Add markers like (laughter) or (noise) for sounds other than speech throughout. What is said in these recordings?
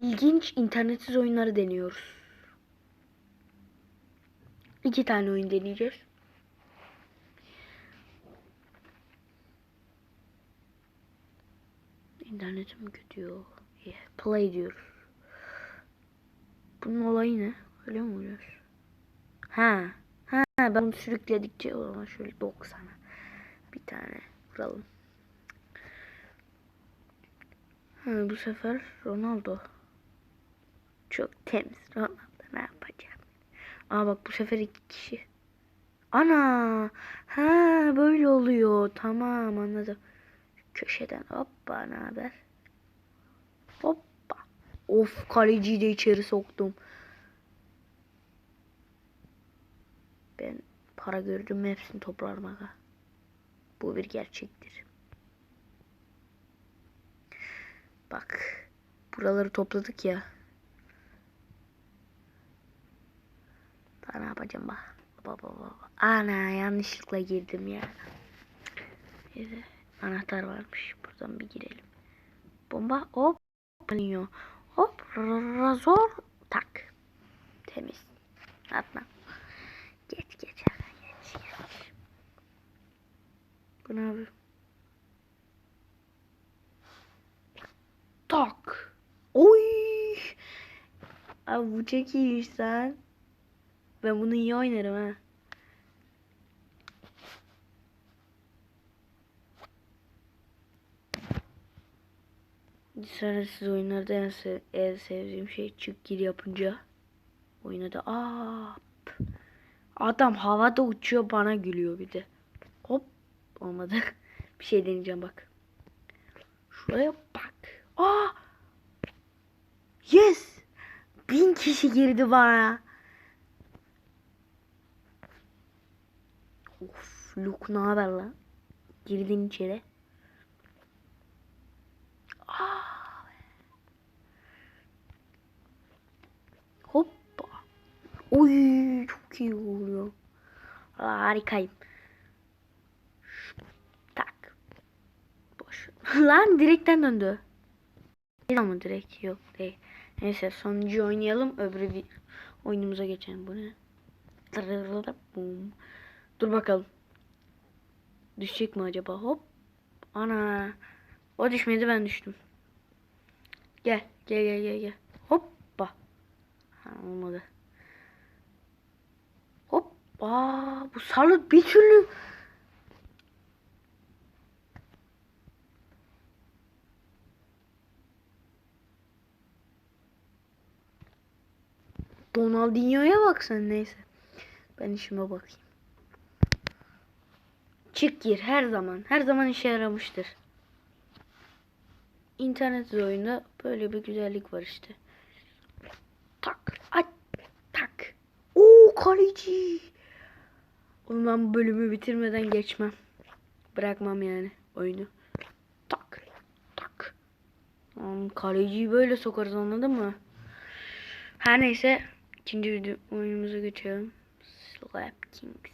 İlginç internetsiz oyunları deniyoruz. İki tane oyun deneyeceğiz. İnternetim gidiyor. Yeah, play diyoruz. Bunun olayı ne? Öyle mi oluyor? Ha. Ha ben bunu sürükledikçe o zaman şöyle 90'a bir tane vuralım. Ha, bu sefer Ronaldo. Çok temiz Ronaldo ne yapacak? Aa bak bu sefer iki kişi. Ana. Ha böyle oluyor. Tamam anladım. Köşeden hoppa ne haber? Hoppa. Of kaleciyi de içeri soktum. Ben para gördüm mü hepsini toplarım. Bu bir gerçektir. Bak. Buraları topladık ya. Daha ne yapacağım bak. Baba baba. Ana yanlışlıkla girdim ya. Neyse. Anahtar varmış. Buradan bir girelim. Bomba hop. Panıyor. Hop. Razor. Tak. Temiz. Atma. Geç geç. Geç geç. Bu ne yapıyor? Tak. Oy. Abi bu çok iyiymiş lan. Ben bunu iyi oynarım ha. Sensiz oyunlarda en, sev en sevdiğim şey çık gir yapınca oyuna da aa adam havada uçuyor bana gülüyor bir de. Hop olmadı. (laughs) bir şey deneyeceğim bak. Şuraya bak. Aa! Yes! Bin kişi girdi bana. Of, Luke ne haber lan? Girdin içeri. Aa! Hoppa. Oy çok iyi oluyor. Harikayım. Tak. Boş. (laughs) Lan direkten döndü. Ama direkt yok değil. Neyse sonuncu oynayalım. Öbürü oyunumuza geçelim. Bu ne? Dur bakalım. Düşecek mi acaba? Hop. Ana. O düşmedi ben düştüm. Gel. Gel gel gel gel. Hoppa. Ha, olmadı. Hop. Aa, bu sarı bir türlü Ronaldinho'ya bak sen neyse. Ben işime bakayım. Çık gir her zaman. Her zaman işe yaramıştır. İnternet oyunda böyle bir güzellik var işte. Tak. At. Tak. Oo kaleci. Oğlum ben bölümü bitirmeden geçmem. Bırakmam yani oyunu. Tak. Tak. Tamam, kaleciyi böyle sokarız anladın mı? Her neyse ikinci video oyunumuza geçelim. Slap Kings.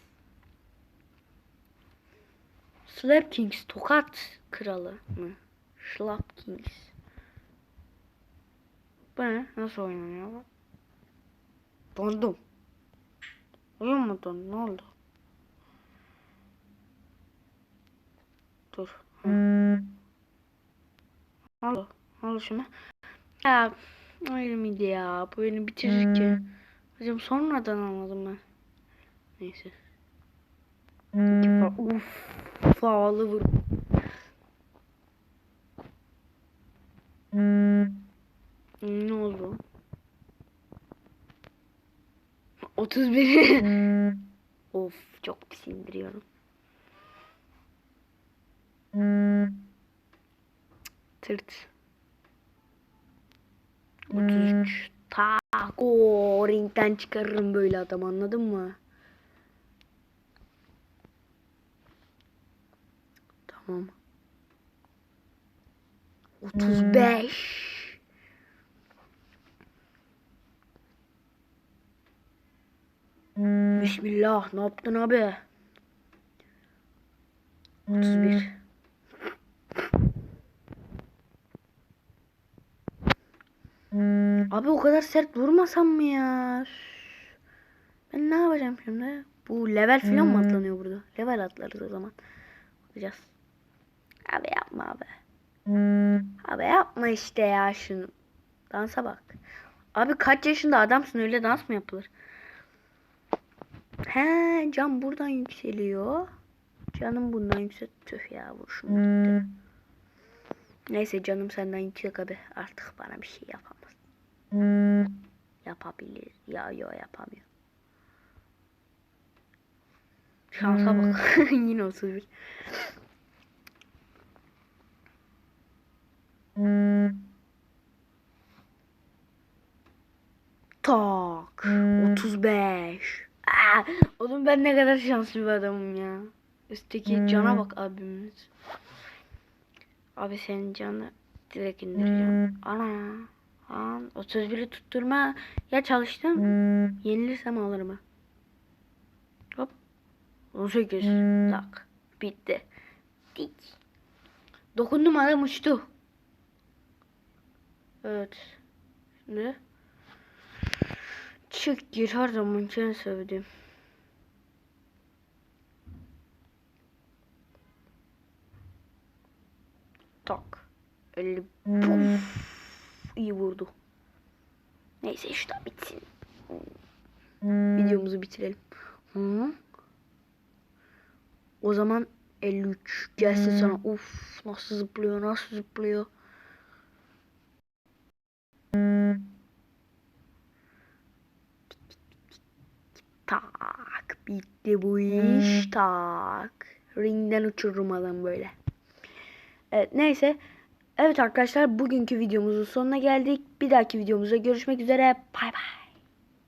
Slap Kings tokat kralı mı? Slap Kings. Bu ne? Nasıl oynanıyor bu? Dondum. Oyun mu dondu? Ne oldu? Dur. Oldu? Ne oldu şimdi? Ya öyle miydi ya? Bu oyunu bitirir ki. Hocam sonradan anladım ben. Neyse. Fa Uf. Faalı vur. Ne oldu? 31. of çok pis indiriyorum. Tırt. 33. Tak. O ringden çıkarırım böyle adam anladın mı? Tamam. 35. Bismillah ne yaptın abi? 31. Abi o kadar sert vurmasam mı ya? Ben ne yapacağım şimdi? Bu level falan mı atlanıyor burada? Level atlarız o zaman. Bakacağız. Abi yapma abi. Abi yapma işte ya şunu. Dansa bak. Abi kaç yaşında adamsın öyle dans mı yapılır? He can buradan yükseliyor. Canım bundan yüksel. Tüh ya vuruşum gitti. Neyse canım senden yüksek abi. Artık bana bir şey yapamaz. Yapabilir. Ya yo yapamıyor. Şansa bak. (laughs) Yine 31. Tak. 35. Aa, oğlum ben ne kadar şanslı bir adamım ya. Üstteki cana bak abimiz. Abi senin canı direkt indireceğim. Ana. An 31'i tutturma. Ya çalıştım. Yenilirsem alırım. Hop. 18. Tak. Bitti. Dik. Dokundum adam uçtu. Evet. Şimdi. Çık gir her zaman seni sevdim. Tak. 50. Puf. İyi vurdu. Neyse işte bitsin. Videomuzu bitirelim. Hı? O zaman 53 gelsin sana. Uf nasıl zıplıyor nasıl zıplıyor. Tak bitti bu iş tak. Ringden uçururum adam böyle. Evet neyse. Evet arkadaşlar bugünkü videomuzun sonuna geldik. Bir dahaki videomuzda görüşmek üzere. Bay bay.